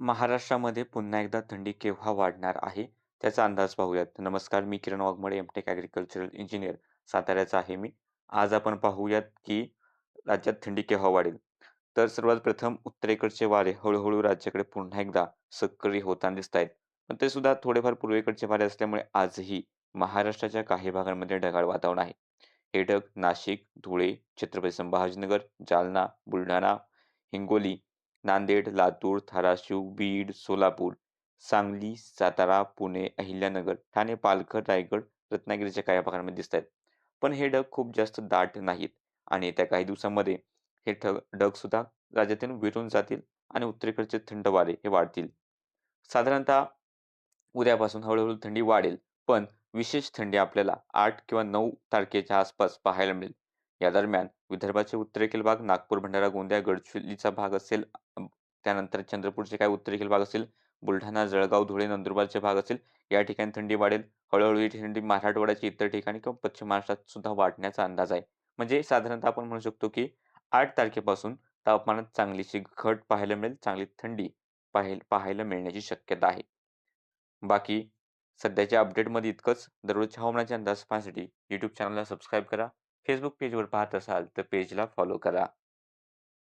महाराष्ट्रामध्ये पुन्हा एकदा थंडी केव्हा वाढणार आहे? त्याचा अंदाज पाहूयात. नमस्कार मी Kiran Waghmode MTech agricultural engineer साताऱ्याचा आहे मी. आज आपण पाहूयात की राज्यात थंडी केव्हा वाढेल? तर सर्वात प्रथम उत्तरेकडचे वारे हळूहळू राज्याकडे पुन्हा एकदा सक्रिय होताना दिसत आहेत. पण ते सुद्धा थोडेफार पूर्वेकडचे वारे असल्यामुळे आजही महाराष्ट्राच्या काही भागांमध्ये ढगाळ वातावरण आहे. हे ढग नाशिक धुळे छत्रपती संभाजीनगर जालना बुलढाणा हिंगोली नांदेड लातूर धाराशिव बीड सोलापूर सांगली सातारा पुणे अहिल्यानगर ठाणे पालघर रायगड रत्नागिरीच्या काही भागांमध्ये दिसत आहेत पण हे ढग खूप जास्त दाट नाहीत आणि येत्या काही दिवसांमध्ये हे ठग ढगसुद्धा राज्यातून विरून जातील आणि उत्तरेकडचे थंड वारे हे वाढतील. साधारणतः उद्यापासून हळूहळू थंडी वाढेल पण विशेष थंडी आपल्याला आठ किंवा नऊ तारखेच्या आसपास पाहायला मिळेल. या दरम्यान विदर्भाचे उत्तरेखील भाग नागपूर भंडारा गोंदिया गडचिरोलीचा भाग असेल त्यानंतर चंद्रपूरचे काय उत्तरेखील भाग असेल? बुलढाणा जळगाव धुळे नंदुरबारचे भाग असेल. या ठिकाणी थंडी वाढेल. हळूहळू ही थंडी मराठवाड्याच्या इतर ठिकाणी किंवा पश्चिम महाराष्ट्रात सुद्धा वाढण्याचा अंदाज आहे. म्हणजे साधारणतः आपण म्हणू शकतो की आठ तारखेपासून तापमानात चांगलीशी घट पाहायला मिळेल. चांगली थंडी पाहाय पाहायला मिळण्याची शक्यता आहे. बाकी सध्याच्या अपडेटमध्ये इतकंच. दररोजच्या हवामानाचे अंदाज पाहण्यासाठी यूट्यूब चॅनलला सबस्क्राईब करा. फेसबुक पेजवर पाहत असाल तर पेजला फॉलो करा.